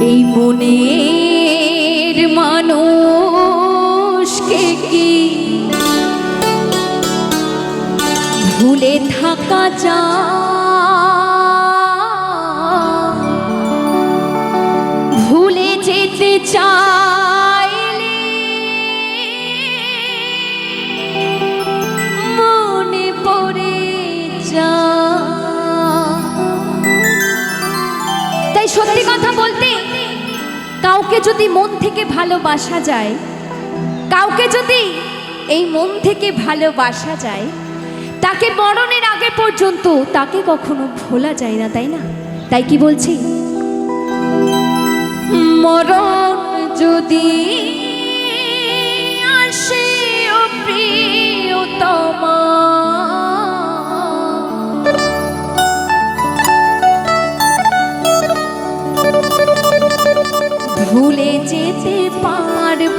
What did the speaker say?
এই বনের মানুষকে কি ভুলে থাকা যায়? কাউকে যদি মন থেকে ভালোবাসা যায়, কাউকে যদি এই মন থেকে ভালোবাসা যায়, তাকে মরণের আগে পর্যন্ত তাকে কখনো ভোলা যায় না, তাই না? তাই কি বলছি? মরণ যদি ভুলে যেতে পারব